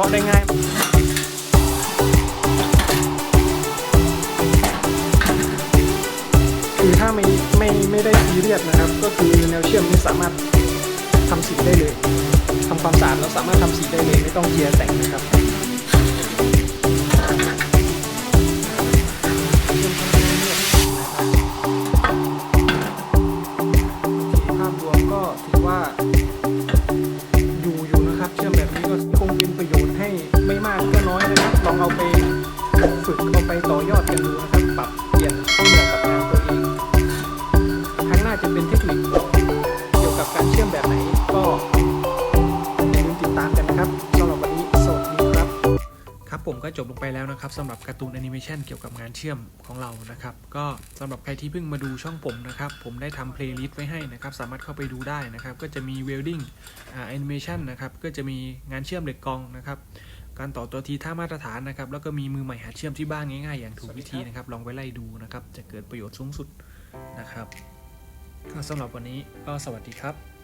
ราะได้ง่ายคือถ้าไม่ไม่ไม่ได้ซีเรียสนะครับ ก็คือแนวเชื่อมนี่สามารถทำสีได้เลยทำความสะอาดแล้วสามารถทำสีได้เลย ไม่ต้องเคลียร์แสงนะครับ ฝึกเอาไปต่อยอดกันดูนะครับปรับเปลี่ยนให้เหมาะกับงานตัวเองครั้งหน้าจะเป็นเทคนิคเกี่ยวกับการเชื่อมแบบไหนก็อย่าลืมติดตามกันนะครับสำหรับวันนี้สวัสดีครับ ครับผมก็จบลงไปแล้วนะครับสำหรับการ์ตูนแอนิเมชันเกี่ยวกับงานเชื่อมของเรานะครับ ก็สำหรับใครที่เพิ่งมาดูช่องผมนะครับ ผมได้ทำเพลย์ลิสต์ไว้ให้นะครับ สามารถเข้าไปดูได้นะครับ ก็จะมีเวลดิ้งแอนิเมชันนะครับก็จะมีงานเชื่อมเหล็กกองนะครับ การต่อตัวทีท่ามาตรฐานนะครับ แล้วก็มีมือใหม่หัดเชื่อมที่บ้านง่ายๆอย่างถูกวิธีนะครับ ลองไปไล่ดูนะครับ จะเกิดประโยชน์สูงสุดนะครับก็สำหรับวันนี้ก็สวัสดีครับ